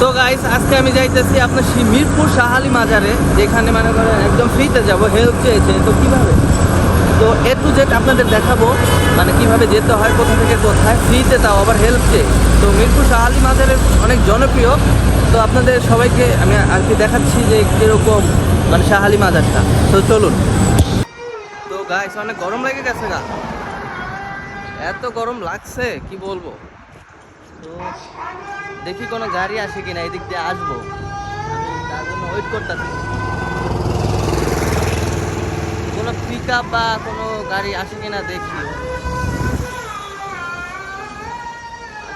তো গাইস আজকে আমি যাইতেছি আপনার মিরপুর শাহালি মাজারে, যেখানে মানে করেন একদম ফ্রিতে যাব হেল্প চেয়েছে তো কীভাবে? তো এ টু জেড আপনাদের দেখাবো মানে কীভাবে যেতে হয়, কোথা থেকে কোথায় ফ্রিতে তাও আবার হেল্প চেয়ে তো মিরপুর শাহালি মাজারের অনেক জনপ্রিয়। তো আপনাদের সবাইকে আমি আর কি দেখাচ্ছি যে কীরকম মানে শাহালি মাজারটা। তো চলুন। তো গাইস অনেক গরম লেগে গেছে গা। এত গরম লাগছে, কি বলব? তো দেখি কোনো গাড়ি আসে কিনা, এদিক দিয়ে আসব। তার জন্য ওয়েট করতেছি। কোনো পিক আপ বা কোনো গাড়ি আসে কিনা দেখি।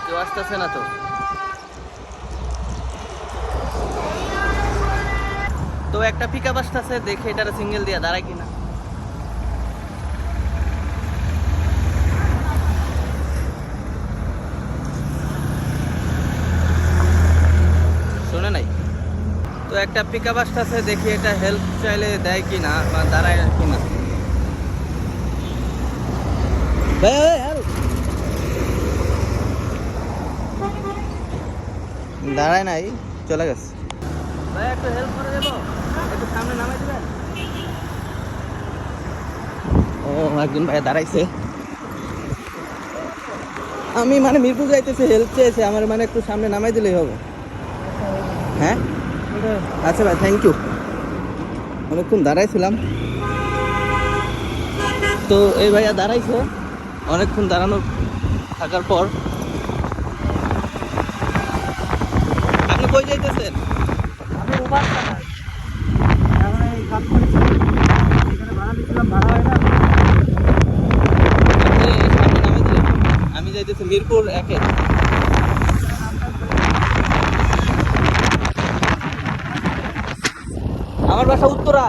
কেউ আসতেছে না তো। তো একটা পিক আপ আসতেছে, দেখে এটার সিঙ্গেল দিয়ে দাঁড়ায় কিনা শোনে নাই তো একটা পিক আপ আসতেছে দেখি এটা হেল্প চাইলে দেয় কি না বা দাঁড়ায় কি না দাঁড়ায় নাই চলে গেছে। ভাই একটু হেল্প করে দেবো। একটু সামনে নামাই দিবেন? ও একজন ভাই দাঁড়াইছে। আমি মানে মিরপুর যাইতেছে হেল্প চেয়েছে আমার মানে একটু সামনে নামাই দিলেই হবে। হ্যাঁ? আচ্ছা ভাই থ্যাংক ইউ অনেকক্ষণ দাঁড়াইছিলাম। তো এই ভাইয়া দাঁড়াইছে অনেকক্ষণ দাঁড়ানো থাকার পর। আপনি কই যাইতেছেন? আমি উবার চালাই এই কাজ করেছি এখানে ভাড়া ভাড়া হয় না। আমি যাইতেছি মিরপুর একে। বাসা উত্তরা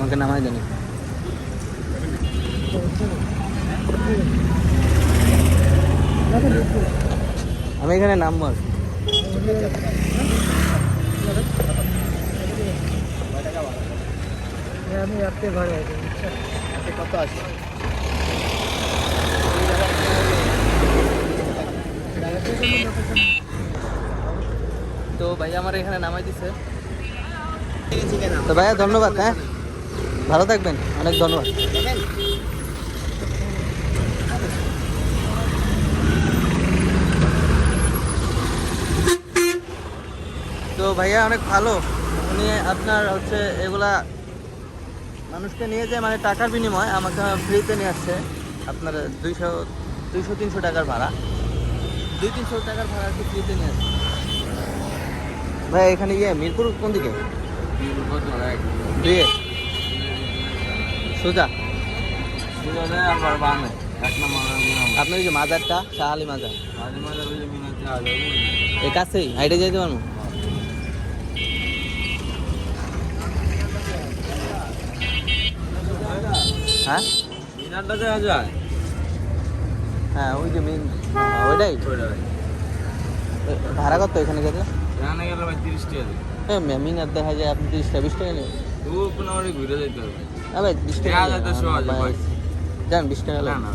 আমাকে নামাই দেন আমি এখানে নামবো আর আমি রাত্রে ভাড়া কত আছে? তো ভাই আমার এখানে নামাই দিছে। তো ভাইয়া ধন্যবাদ হ্যাঁ? ভালো থাকবেন অনেক ধন্যবাদ তো ভাইয়া অনেক ভালো। উনি আপনার হচ্ছে এগুলা মানুষকে নিয়ে যায় মানে টাকার বিনিময় আমাকে ফ্রিতে নিয়ে আসছে। আপনার দুইশো দুইশো তিনশো টাকার ভাড়া। দুই তিনশো টাকার ভাড়া আর কি ফ্রিতে নিয়ে আসছে। ভাই এখানে ইয়ে মিরপুর কোন দিকে? দিয়ে সোজা। আপনার ওই যে মাজারটা শাহ আলী মাজার এই কাছেই হাইটে যেতে পারব? হ্যাঁ? হ্যাঁ ওই যে মেন ওইটাই। ভাড়া কত এখানে গেলে? হ্যাঁ মিনার দেখা যায় আপনি তিরিশটা বিশ টাকা নেবেন। ঘুরে যাইতে হবে। হ্যাঁ ভাই বিশ টাকা। যান বিশ টাকা না না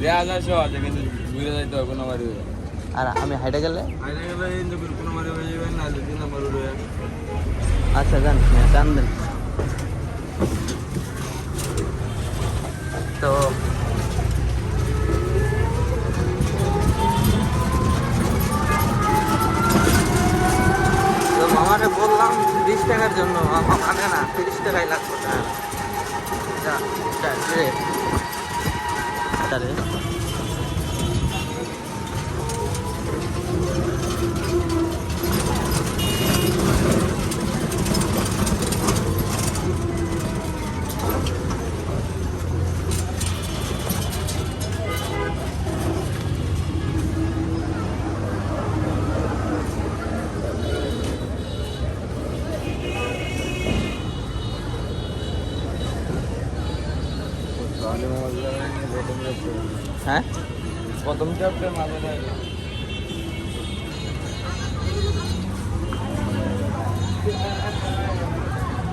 দেয়া যায় সহজে কিন্তু ঘুরে যাইতে হবে কোনো বাড়ি আর আমি হাইটে গেলে? গেলে কোনো বাড়ি হয়ে যাবে না তিন নম্বর আচ্ছা যান চান দেন। তো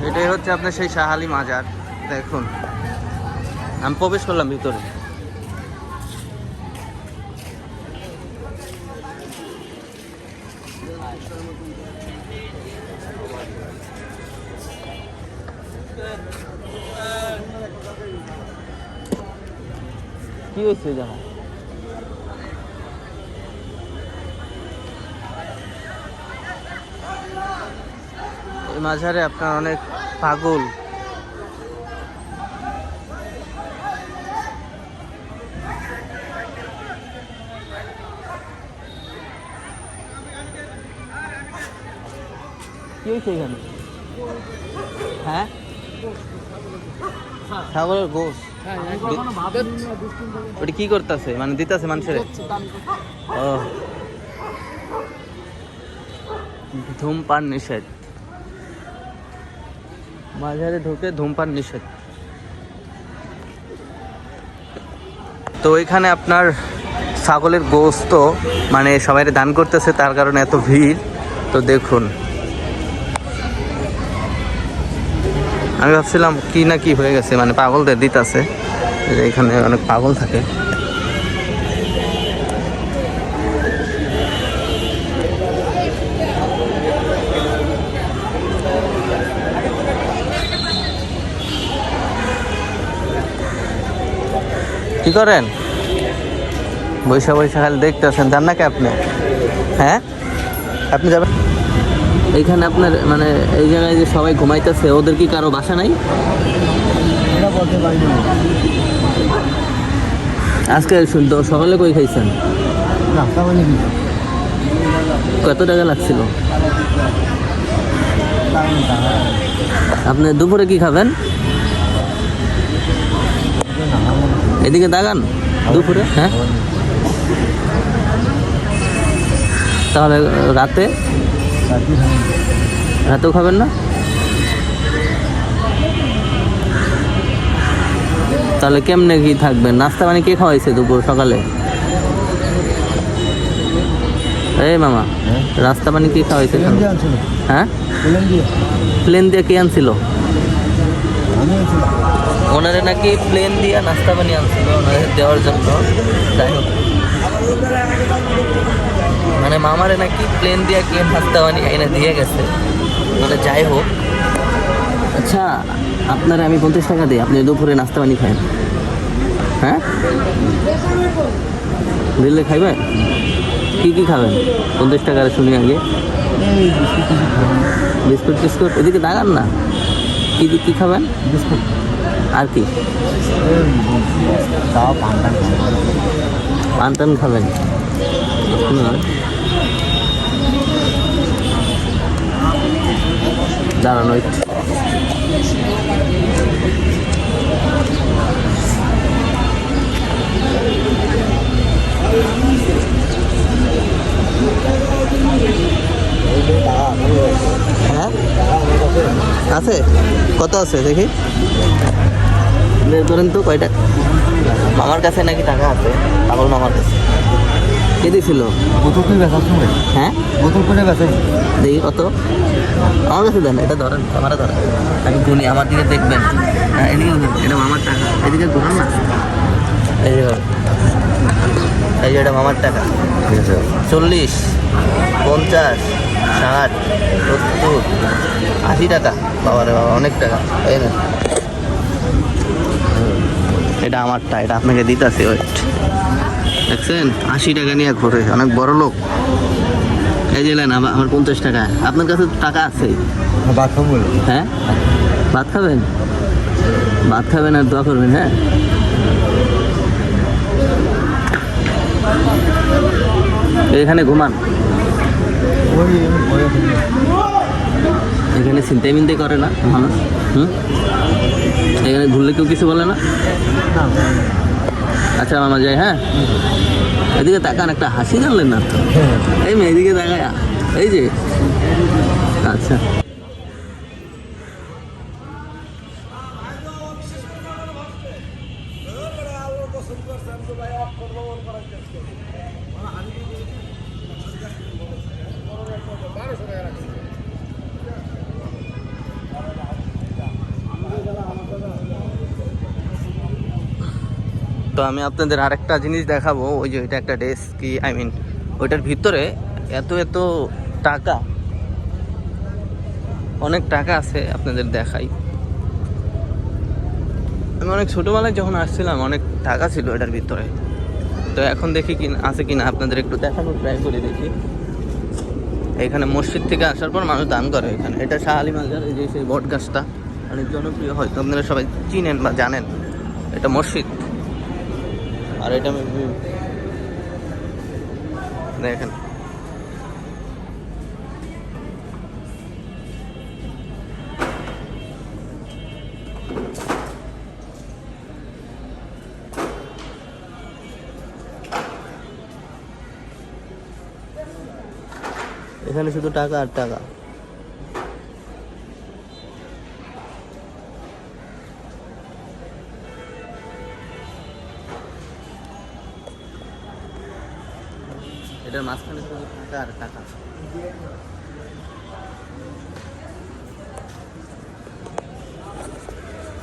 এটাই হচ্ছে আপনার সেই শাহালি মাজার দেখুন। আমি প্রবেশ করলাম ভিতরে। কি হয়েছে জানো? মাঝারে আপনার অনেক পাগল। কি হ্যাঁ? গোস ওটা কি করতেছে? মানে দিতেছে মানুষের? ও। ধূমপান নিষেধ। বাজারে ঢুকে ধূমপান নিষেধ। তো এখানে আপনার ছাগলের গোস্ত মানে সবাই দান করতেছে, তার কারণে এত ভিড়। তো দেখুন। আমি ভাবছিলাম কি না কি হয়ে গেছে মানে পাগলদের দিতাছে। এখানে অনেক পাগল থাকে। কি করেন? বৈশা বৈশা খালি দেখতেছেন। যান নাকি আপনি? হ্যাঁ? আপনি যাবেন? এইখানে আপনার মানে এই জায়গায় যে সবাই ঘুমাইতেছে ওদের কি কারও বাসা নাই? আজকে শুনতো সকালে কই খাইছেন? কত টাকা লাগছিল? আপনি দুপুরে কি খাবেন? এদিকে দাগান দুপুরে হ্যাঁ? তাহলে রাতে? রাতেও খাবেন না? তাহলে কেমনে কি থাকবেন? নাস্তা মানে কে খাওয়াইছে দুপুর সকালে? এই মামা রাস্তা পানি কি খাওয়াইছে? প্লেন দিয়ে আনছিল? হ্যাঁ? প্লেন দিয়ে কে আনছিল? ওনারে নাকি প্লেন দিয়ে নাস্তা পানি আনছিল ওনাদের দেওয়ার জন্য। যাই হোক। মানে মামারে নাকি প্লেন দিয়ে কে নাস্তা পানি এনে দিয়ে গেছে। মানে যাই হোক। আচ্ছা আপনারা আমি পঞ্চাশ টাকা দিই আপনি দুপুরে নাস্তা পানি খান হ্যাঁ? দিলে খাইবে কি কি খাবেন? পঞ্চাশ টাকা শুনি আগে। বিস্কুট টিস্কুট এদিকে দাগান না। কি কি খাবেন? বিস্কুট। আর কি পান টান খাবেন। দাঁড়ানো একটু। হ্যাঁ আছে কত আছে দেখি বের করেন তো কয়টা? মামার কাছে নাকি টাকা আছে পাগল মামার কাছে। কে দিছিল? বোতল করে হ্যাঁ? বোতল করে বেচাই দেখি কত আমার কাছে দেন এটা ধরেন আমার ধরেন। আমি গুনি আমার দিকে দেখবেন। হ্যাঁ এদিকে এটা মামার টাকা। এদিকে ঘুরান না। এই যে এই যে এটা মামার টাকা। চল্লিশ পঞ্চাশ ষাট সত্তর আশি টাকা। বাবারে বাবা অনেক টাকা। তাই না এটা আমারটা এটা আপনাকে দিতেছি ওয়েট দেখছেন? আশি টাকা নিয়ে ঘুরে অনেক বড় লোক। এই যে নেন আমার পঞ্চাশ টাকা। আপনার কাছে টাকা আছে। বাদ খাব হ্যাঁ? ভাত খাবেন? ভাত খাবেন আর দোয়া করবেন হ্যাঁ? এখানে ঘুমান। এখানে চিন্তাই মিন্তাই করে না মানুষ হুম? এখানে ঘুরলে কেউ কিছু বলে না? আচ্ছা মামা যাই হ্যাঁ? এদিকে তাকান একটা হাসি জানলেন না তো? এই মেয়ে এদিকে তাকায়। এই যে। আচ্ছা। তো আমি আপনাদের আরেকটা জিনিস দেখাবো, ওই যে ওইটা একটা ডেস্ক কি আই মিন ওইটার ভিতরে এত এত টাকা, অনেক টাকা আছে আপনাদের দেখাই। আমি অনেক ছোটোবেলায় যখন আসছিলাম, অনেক টাকা ছিল এটার ভিতরে। তো এখন দেখি কি আছে কি না আপনাদের একটু দেখানোর ট্রাই করে দেখি। এখানে মসজিদ থেকে আসার পর মানুষ দান করে এখানে। এটা শাহ আলী মাজার, এই যে সেই বট গাছটা অনেক জনপ্রিয় হয়তো আপনারা সবাই চিনেন বা জানেন। এটা মসজিদ। আর এটা আমি দেখেন। এখানে শুধু টাকা আর টাকা। আর টাকা।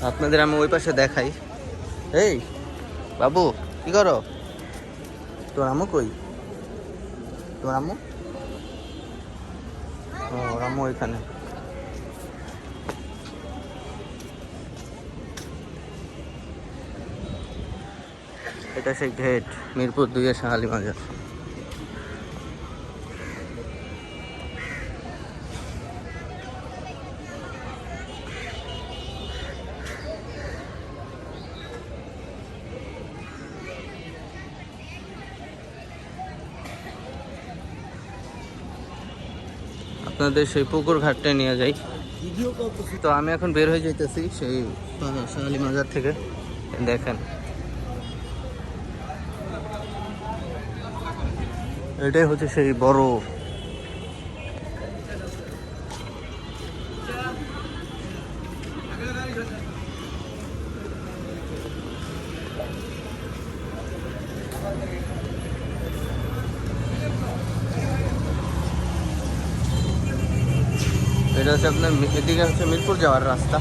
আপনাদের আমি ওই পাশে দেখাই। এই, বাবু, কি করো? তোর আমু কই? তোর আমু ও আম্মু ওইখানে। এটা সেই ঘেট মিরপুর দুইয়ে শাহালি মাজার আপনাদের সেই পুকুর ঘাটটায় নিয়ে যাই। তো আমি এখন বের হয়ে যেতেছি সেই সোনালী মাজার থেকে। দেখেন। এটাই হচ্ছে সেই বড় হচ্ছে আপনার মি- এদিকে হচ্ছে মিরপুর যাওয়ার রাস্তা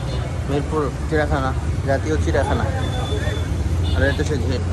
মিরপুর চিড়াখানা জাতীয় চিড়াখানা আর এটা হচ্ছে গেট